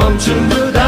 멈춘 그대